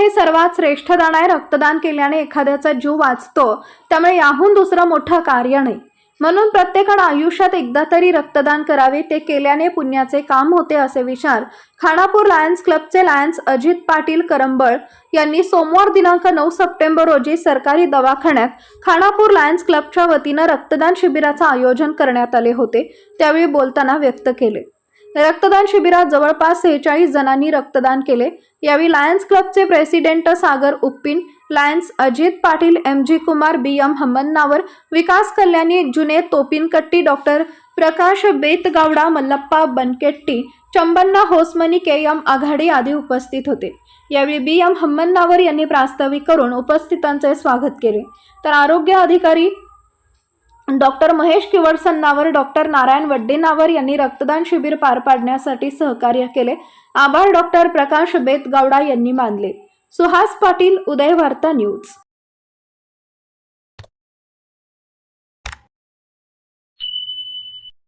हे सर्वात श्रेष्ठ दान आहे. रक्तदान केल्याने एखाद्याचा जीव वाचतो. त्यामुळे याहून दुसरं मोठं कार्य नाही. म्हणून प्रत्येकानं आयुष्यात एकदा तरी रक्तदान करावे. ते केल्याने पुण्याचे काम होते असे विचार खानापूर लायन्स क्लबचे लायन्स अजित पाटील करंबळ यांनी सोमवार दिनांक नऊ सप्टेंबर रोजी सरकारी दवाखान्यात खानापूर लायन्स क्लबच्या वतीनं रक्तदान शिबिराचं आयोजन करण्यात आले होते. त्यावेळी बोलताना व्यक्त केले. रक्तदान शिबिरात जवळपास सेहेचाळीस जणांनी रक्तदान केले. यावेळी लायन्स क्लबचे president Sagar Uppin Lions Ajit Patil M G Kumar B M Hammannavar Vikas Kalyani जुने Topinkatti doctor Prakash Betgavda Mallappa Banketti Chambanna Hosamani K M Aghadi आदी उपस्थित होते. यावेळी बी एम हम्मन्नावर यांनी प्रास्ताविक करून उपस्थितांचे स्वागत केले. तर आरोग्य अधिकारी डॉक्टर महेश किवडसन्नावर डॉक्टर नारायण वड्डेनावर यांनी रक्तदान शिबिर पार पाडण्यासाठी सहकार्य केले. आभार डॉक्टर प्रकाश बेतगावडा यांनी मानले. सुहास पाटील उदय वार्ता न्यूज.